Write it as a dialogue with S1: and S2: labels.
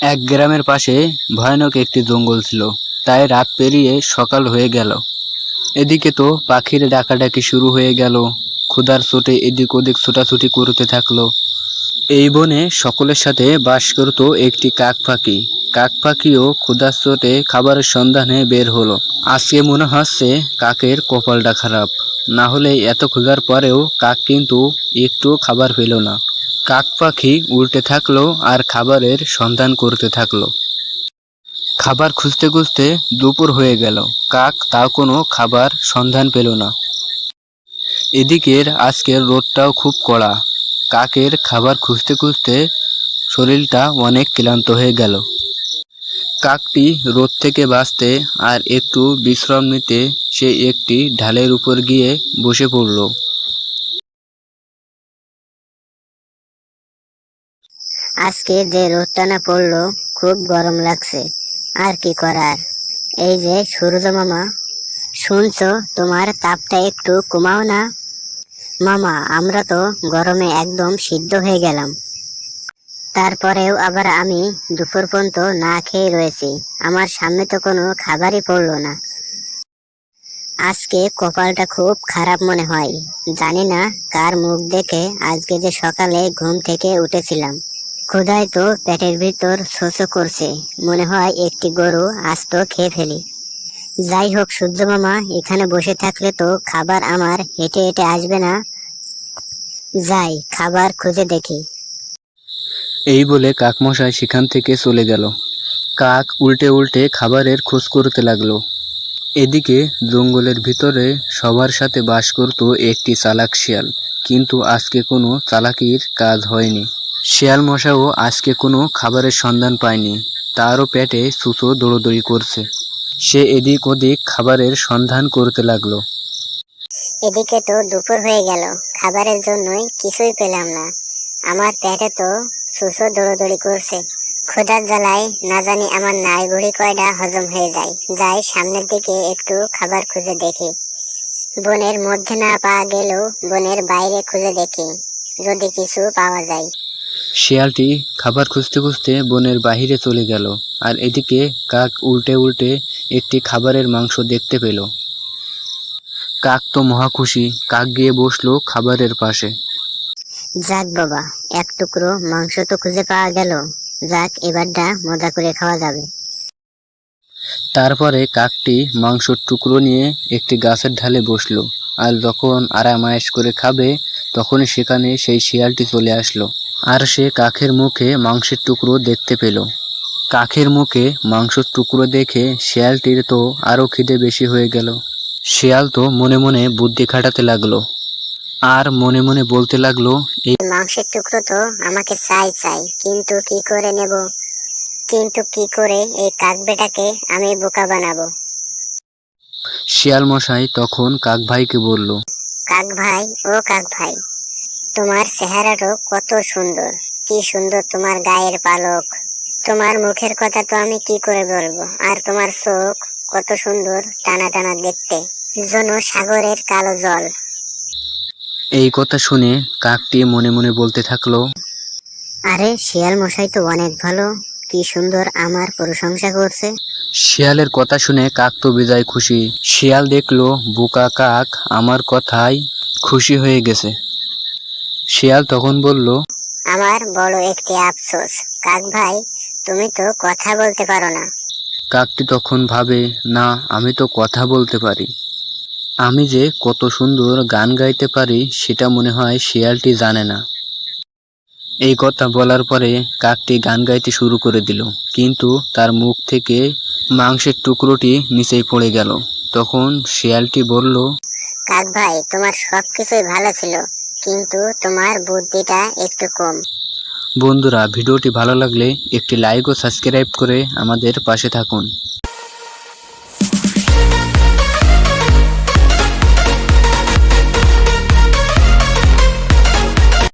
S1: এক গ্রামের পাশে ভয়ানক একটি জঙ্গল ছিল, তাই রাত পেরিয়ে সকাল হয়ে গেল। এদিকে তো পাখির ডাকাডাকি শুরু হয়ে গেল, ক্ষুধার চোটে এদিক ওদিক ছোটাছুটি করতে থাকল। এই বনে সকলের সাথে বাস করত একটি কাক পাখি। কাক পাখিও ক্ষুধার চোটে খাবারের সন্ধানে বের হলো। আজকে মনে হচ্ছে কাকের কপালটা খারাপ, না হলে এত ক্ষুধার পরেও কাক কিন্তু একটু খাবার পেল না। কাক পাখি উল্টে থাকল আর খাবারের সন্ধান করতে থাকল। খাবার খুঁজতে খুঁজতে দুপুর হয়ে গেল। কাক তাও কোনো খাবার সন্ধান পেল না। এদিকের আজকের রোদটাও খুব কড়া। কাকের খাবার খুঁজতে খুঁজতে শরীরটা অনেক ক্লান্ত হয়ে গেল। কাকটি রোদ থেকে বাঁচতে আর একটু বিশ্রাম নিতে সে একটি ঢালের উপর গিয়ে বসে পড়ল।
S2: আজকে যে রোদটা না পড়ল, খুব গরম লাগছে। আর কি করার? এই যে সূর্য মামা, শুনছো? তোমার তাপটা একটু কমাও না। মামা, আমরা তো গরমে একদম সিদ্ধ হয়ে গেলাম। তারপরেও আবার আমি দুপুর পর্যন্ত না খেয়ে রয়েছি। আমার সামনে তো কোনো খাবারই পড়ল না। আজকে কপালটা খুব খারাপ মনে হয়। জানি না কার মুখ দেখে আজকে যে সকালে ঘুম থেকে উঠেছিলাম। ক্ষুধায় তো পেটের ভিতর শোষো করছে। মনে হয় একটি গরু আস্ত খেয়ে ফেলি। যাই হোক, সূর্য মামা, এখানে বসে থাকলে তো খাবার আমার হেঁটে হেঁটে আসবে না। যাই, খাবার খুঁজে দেখি।
S1: এই বলে কাকমশাই সেখান থেকে চলে গেল। কাক উল্টে উল্টে খাবারের খোঁজ করতে লাগল। এদিকে জঙ্গলের ভিতরে সবার সাথে বাস করত একটি চালাক শিয়াল, কিন্তু আজকে কোনো চালাকির কাজ হয়নি। শিয়াল মশাও আজকে কোনো খাবারের সন্ধান পায়নি। তারও পেটে সুতো দৌড়দৌড়ি করছে। সে এদিক ওদিক খাবারের সন্ধান করতে লাগল।
S2: এদিকে তো দুপুর হয়ে গেল। খাবারের জন্যই কিছুই পেলাম না। আমার পেটে তো সুসো দৌড়দৌড়ি করছে। ক্ষুধার জ্বালায় না জানি আমার নাই বুড়ি কয়টা হজম হয়ে যায়। যাই সামনের দিকে একটু খাবার খুঁজে দেখি। বনের মধ্যে না পাওয়া গেলেও বনের বাইরে খুঁজে দেখি। যদি কিছু পাওয়া যায়।
S1: শিয়ালটি খাবার খুঁজতে খুঁজতে বনের বাহিরে চলে গেল আর এদিকে কাক উল্টে উল্টে একটি খাবারের মাংস দেখতে পেল। কাক তো মহা খুশি কাক গিয়ে বসল খাবারের পাশে।
S2: যাক বাবা এক টুকরো মাংস তো খুঁজে পাওয়া গেল। যাক এবারটা মজা করে খাওয়া যাবে।
S1: তারপরে কাকটি মাংসর টুকরো নিয়ে একটি গাছের ঢালে বসল আর যখন আরামায়েশ করে খাবে তখন সেখানে সেই শিয়ালটি চলে আসলো। আর সে কাকের মুখে মাংসের টুকরো দেখতে পেল। কাকের মুখে মাংসের টুকরো দেখে শিয়ালটির তো আরও খিদে বেশি হয়ে গেল। শিয়াল তো মনে মনে বুদ্ধি খাটাতে লাগল। আর মনে মনে বলতে লাগল এই
S2: এই মাংসের টুকরো তো আমাকে চাই চাই কিন্তু কি করে নেব? কিন্তু কি করে এই কাক বেটাকে আমি বোকা বানাবো?
S1: শিয়াল মশাই তখন কাক ভাইকে বলল
S2: কাক ভাই ও কাক ভাই তোমার চেহারাটাও কত সুন্দর কি সুন্দর তোমার গায়ের পালক। তোমার মুখের কথা তো আমি কি করে বলব? আর তোমার চোখ কত সুন্দর টানা টানা দেখতে যেন সাগরের কালো জল।
S1: এই কথা শুনে কাকটি মনে মনে বলতে থাকল
S2: আরে শিয়াল মশাই তো অনেক ভালো কি সুন্দর আমার প্রশংসা করছে।
S1: শিয়ালের কথা শুনে কাক তো বিদায় খুশি। শিয়াল দেখল বুকা কাক আমার কথায় খুশি হয়ে গেছে। শিয়াল তখন বলল
S2: আমার বড় একটি আফসোস। কাক ভাই তুমি তো কথা বলতে পারো না।
S1: কাকটি তখন ভাবে না আমি তো কথা বলতে পারি। আমি যে কত সুন্দর গান গাইতে পারি সেটা মনে হয় শিয়ালটি জানে না। এই কথা বলার পরে কাকটি গান গাইতে শুরু করে দিল। কিন্তু তার মুখ থেকে মাংসের টুকরোটি নিচেই পড়ে গেল। তখন শিয়ালটি বলল
S2: কাক ভাই তোমার সবকিছুই ভালো ছিল। কিন্তু তোমার বুদ্ধিটা একটু কম।
S1: বন্ধুরা, ভিডিওটি ভালো লাগলে একটি লাইক ও সাবস্ক্রাইব করে আমাদের পাশে থাকুন।